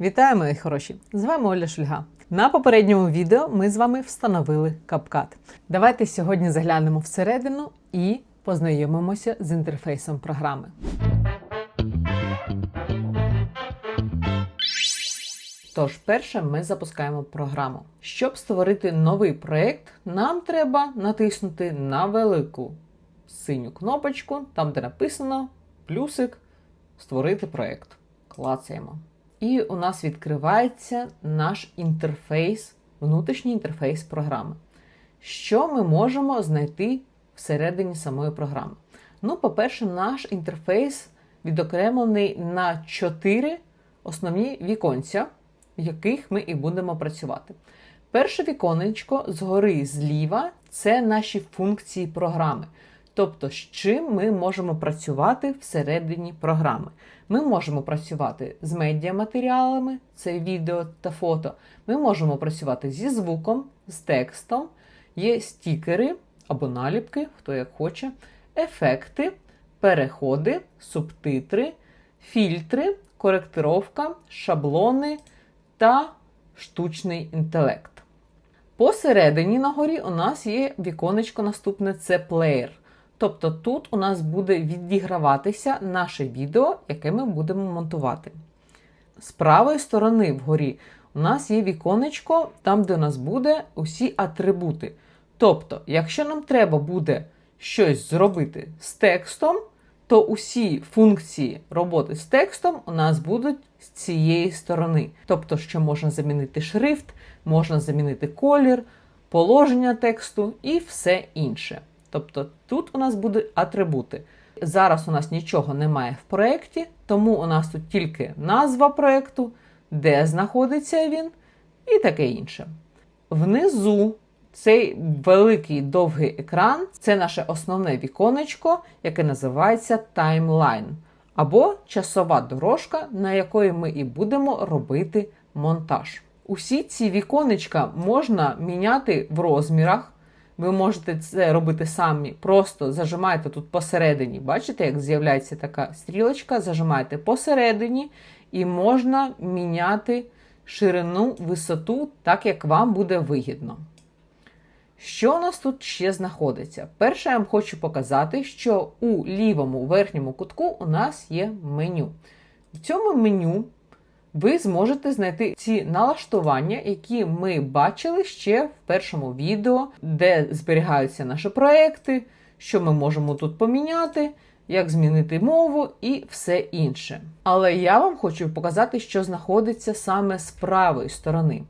Вітаю, мої хороші! З вами Оля Шульга. На попередньому відео ми з вами встановили капкат. Давайте сьогодні заглянемо всередину і познайомимося з інтерфейсом програми. Тож, перше, ми запускаємо програму. Щоб створити новий проєкт, нам треба натиснути на велику синю кнопочку, там де написано плюсик Створити проєкт. Клацаємо. І у нас відкривається наш інтерфейс, внутрішній інтерфейс програми. Що ми можемо знайти всередині самої програми? Ну, по-перше, наш інтерфейс відокремлений на 4 основні віконця, в яких ми і будемо працювати. Перше віконечко згори зліва це наші функції програми. Тобто, з чим ми можемо працювати всередині програми. Ми можемо працювати з медіаматеріалами, це відео та фото. Ми можемо працювати зі звуком, з текстом, є стікери або наліпки, хто як хоче, ефекти, переходи, субтитри, фільтри, коректировка, шаблони та штучний інтелект. Посередині на горі у нас є віконечко наступне це плеєр. Тобто тут у нас буде відіграватися наше відео, яке ми будемо монтувати. З правої сторони вгорі у нас є віконечко, там, де у нас буде усі атрибути. Тобто, якщо нам треба буде щось зробити з текстом, то усі функції роботи з текстом у нас будуть з цієї сторони. Тобто, що можна замінити шрифт, можна замінити колір, положення тексту і все інше. Тобто тут у нас будуть атрибути. Зараз у нас нічого немає в проєкті, тому у нас тут тільки назва проєкту, де знаходиться він, і таке інше. Внизу цей великий довгий екран це наше основне віконечко, яке називається таймлайн, або часова дорожка, на якої ми і будемо робити монтаж. Усі ці віконечка можна міняти в розмірах. Ви можете це робити самі. Просто зажимаєте тут посередині. Бачите, як з'являється така стрілочка, зажимаєте посередині, і можна міняти ширину, висоту, так як вам буде вигідно. Що у нас тут ще знаходиться? Перше, я вам хочу показати, що у лівому верхньому кутку у нас є меню. В цьому меню ви зможете знайти ці налаштування, які ми бачили ще в першому відео, де зберігаються наші проекти, що ми можемо тут поміняти, як змінити мову і все інше. Але я вам хочу показати, що знаходиться саме з правої сторони.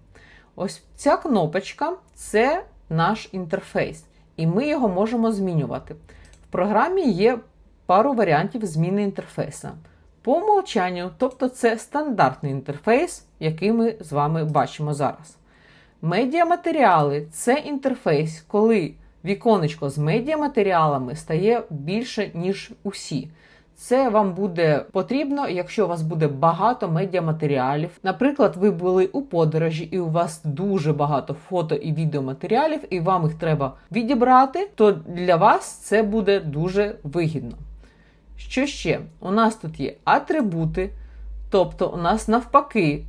Ось ця кнопочка це наш інтерфейс, і ми його можемо змінювати. В програмі є пару варіантів зміни інтерфейса. По умовчанню, тобто це стандартний інтерфейс, який ми з вами бачимо зараз. Медіаматеріали це інтерфейс, коли віконечко з медіаматеріалами стає більше, ніж усі. Це вам буде потрібно, якщо у вас буде багато медіаматеріалів. Наприклад, ви були у подорожі, і у вас дуже багато фото і відеоматеріалів, і вам їх треба відібрати, то для вас це буде дуже вигідно. Що ще? У нас тут є атрибути, тобто у нас навпаки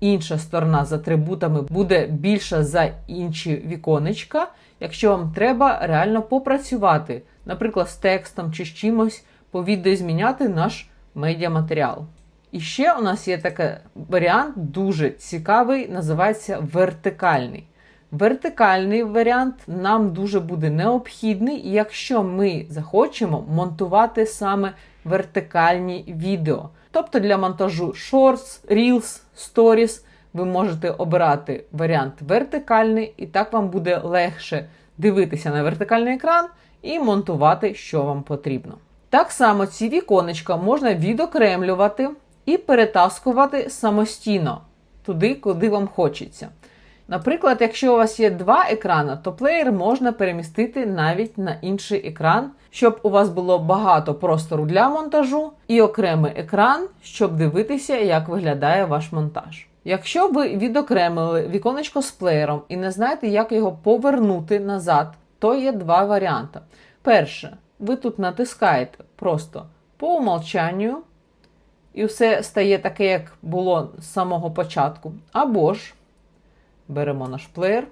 інша сторона з атрибутами буде більша за інші віконечка, якщо вам треба реально попрацювати, наприклад, з текстом чи з чимось по відео зміняти наш медіаматеріал. І ще у нас є такий варіант, дуже цікавий, називається вертикальний. Вертикальний варіант нам дуже буде необхідний, якщо ми захочемо монтувати саме вертикальні відео. Тобто для монтажу Shorts, Reels, Stories ви можете обирати варіант вертикальний, і так вам буде легше дивитися на вертикальний екран і монтувати, що вам потрібно. Так само ці віконечка можна відокремлювати і перетаскувати самостійно туди, куди вам хочеться. Наприклад, якщо у вас є два екрани, то плеєр можна перемістити навіть на інший екран, щоб у вас було багато простору для монтажу і окремий екран, щоб дивитися, як виглядає ваш монтаж. Якщо ви відокремили віконечко з плеєром і не знаєте, як його повернути назад, то є два варіанти. Перше, ви тут натискаєте просто по умолчанню і все стає таке, як було з самого початку. Або ж беремо наш плеєр.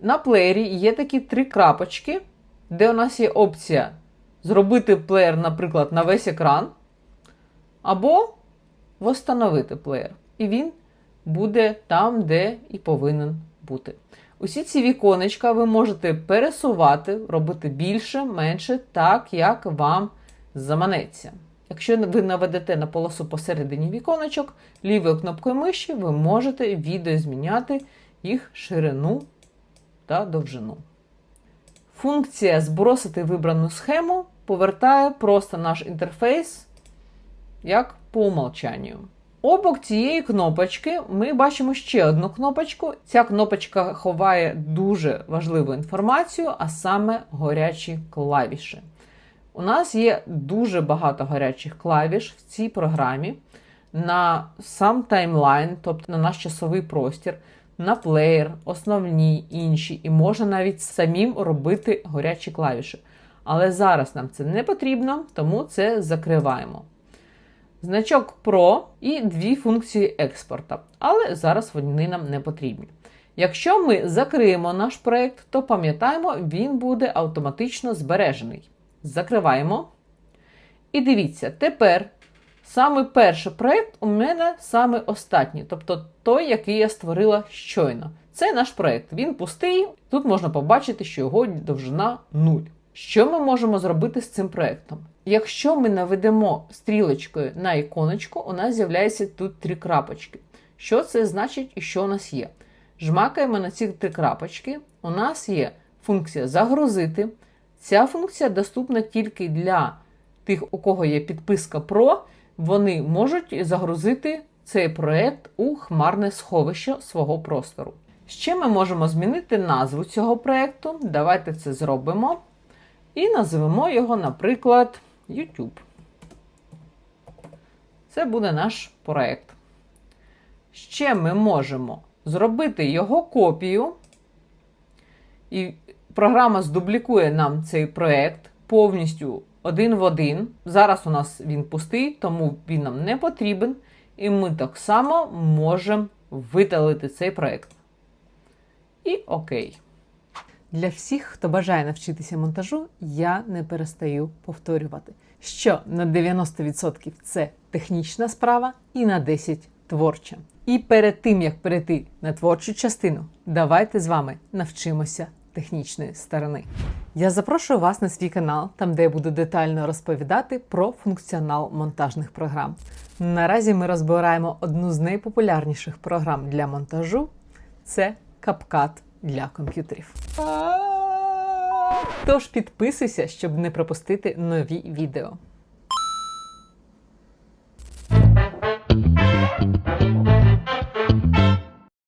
На плеєрі є такі три крапочки, де у нас є опція зробити плеєр, наприклад, на весь екран, або восстановити плеєр. І він буде там, де і повинен бути. Усі ці віконечка ви можете пересувати, робити більше, менше, так, як вам заманеться. Якщо ви наведете на полосу посередині віконечок, лівою кнопкою миші ви можете відеозміняти їх ширину та довжину. Функція збросити вибрану схему повертає просто наш інтерфейс як по умолчанню. Обок цієї кнопочки ми бачимо ще одну кнопочку. Ця кнопочка ховає дуже важливу інформацію, а саме горячі клавіші. У нас є дуже багато гарячих клавіш в цій програмі на сам таймлайн, тобто на наш часовий простір, на плеєр, основні інші, і можна навіть самим робити горячі клавіші. Але зараз нам це не потрібно, тому це закриваємо. Значок Pro і дві функції експорта, але зараз вони нам не потрібні. Якщо ми закриємо наш проєкт, то пам'ятаємо, він буде автоматично збережений. Закриваємо. І дивіться, тепер саме перший проєкт у мене саме останній, тобто той, який я створила щойно. Це наш проєкт. Він пустий. Тут можна побачити, що його довжина 0. Що ми можемо зробити з цим проєктом? Якщо ми наведемо стрілочкою на іконочку, у нас з'являється тут три крапочки. Що це значить і що у нас є? Жмакаємо на ці три крапочки. У нас є функція загрузити. Ця функція доступна тільки для тих, у кого є підписка Pro. Вони можуть загрузити цей проєкт у хмарне сховище свого простору. Ще ми можемо змінити назву цього проєкту. Давайте це зробимо. І назвемо його, наприклад, YouTube. Це буде наш проєкт. Ще ми можемо зробити його копію, і програма здублікує нам цей проєкт повністю один в один. Зараз у нас він пустий, тому він нам не потрібен. І ми так само можемо видалити цей проєкт. І окей. Для всіх, хто бажає навчитися монтажу, я не перестаю повторювати, що на 90% це технічна справа і на 10% творча. І перед тим як перейти на творчу частину, давайте з вами навчимося технічної сторони. Я запрошую вас на свій канал, там де я буду детально розповідати про функціонал монтажних програм. Наразі ми розбираємо одну з найпопулярніших програм для монтажу це CapCut для комп'ютерів. Тож підписуйся, щоб не пропустити нові відео.